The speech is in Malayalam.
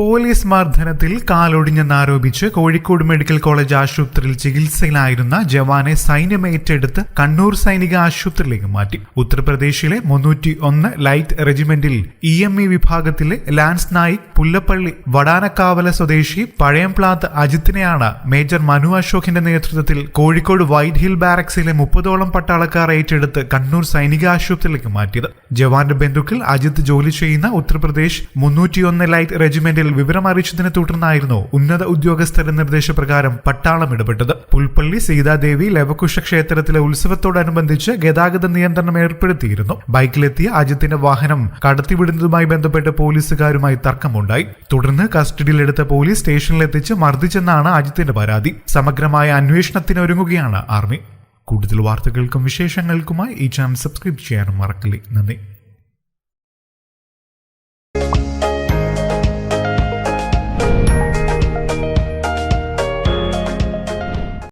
പോലീസ് മർദ്ദനത്തിൽ കാലൊടിഞ്ഞെന്നാരോപിച്ച് കോഴിക്കോട് മെഡിക്കൽ കോളേജ് ആശുപത്രിയിൽ ചികിത്സയിലായിരുന്ന ജവാനെ സൈന്യം ഏറ്റെടുത്ത് കണ്ണൂർ സൈനിക ആശുപത്രിയിലേക്ക് മാറ്റി. ഉത്തർപ്രദേശിലെ മുന്നൂറ്റി ഒന്ന് ലൈറ്റ് റെജിമെന്റിൽ ഇ എം ഇ വിഭാഗത്തിലെ ലാൻസ് നായിക് പുല്ലപ്പള്ളി വടാനക്കാവല സ്വദേശി പഴയംപ്ലാത്ത് അജിത്തിനെയാണ് മേജർ മനു അശോകിന്റെ നേതൃത്വത്തിൽ കോഴിക്കോട് വൈറ്റ് ഹിൽ ബാരക്സിലെ മുപ്പതോളം പട്ടാളക്കാർ ഏറ്റെടുത്ത് കണ്ണൂർ സൈനിക ആശുപത്രിയിലേക്ക് മാറ്റിയത്. ജവാന്റെ ബന്ധുക്കൾ അജിത്ത് ജോലി ചെയ്യുന്ന ഉത്തർപ്രദേശ് മുന്നൂറ്റിയൊന്ന് ലൈറ്റ് റെജിമെന്റിൽ വിവരം അറിയിച്ചതിനെ തുടർന്നായിരുന്നു ഉന്നത ഉദ്യോഗസ്ഥരുടെ നിർദ്ദേശപ്രകാരം പട്ടാളം ഇടപെട്ടത്. പുൽപ്പള്ളി സീതാദേവി ലവകുശ ക്ഷേത്രത്തിലെ ഉത്സവത്തോടനുബന്ധിച്ച് ഗതാഗത നിയന്ത്രണം ഏർപ്പെടുത്തിയിരുന്നു. ബൈക്കിലെത്തിയ അജിത്തിന്റെ വാഹനം കടത്തിവിടുന്നതുമായി ബന്ധപ്പെട്ട് പോലീസുകാരുമായി തർക്കമുണ്ടായി. തുടർന്ന് കസ്റ്റഡിയിലെടുത്ത പോലീസ് സ്റ്റേഷനിലെത്തിച്ച് മർദ്ദിച്ചെന്നാണ് അജിത്തിന്റെ പരാതി. സമഗ്രമായ അന്വേഷണത്തിന് ഒരുങ്ങുകയാണ് ആർമി. കൂടുതൽ വാർത്തകൾക്കും വിശേഷങ്ങൾക്കുമായി ഈ ചാനൽ സബ്സ്ക്രൈബ് ചെയ്യാനും മറക്കില്ലേ. നന്ദി.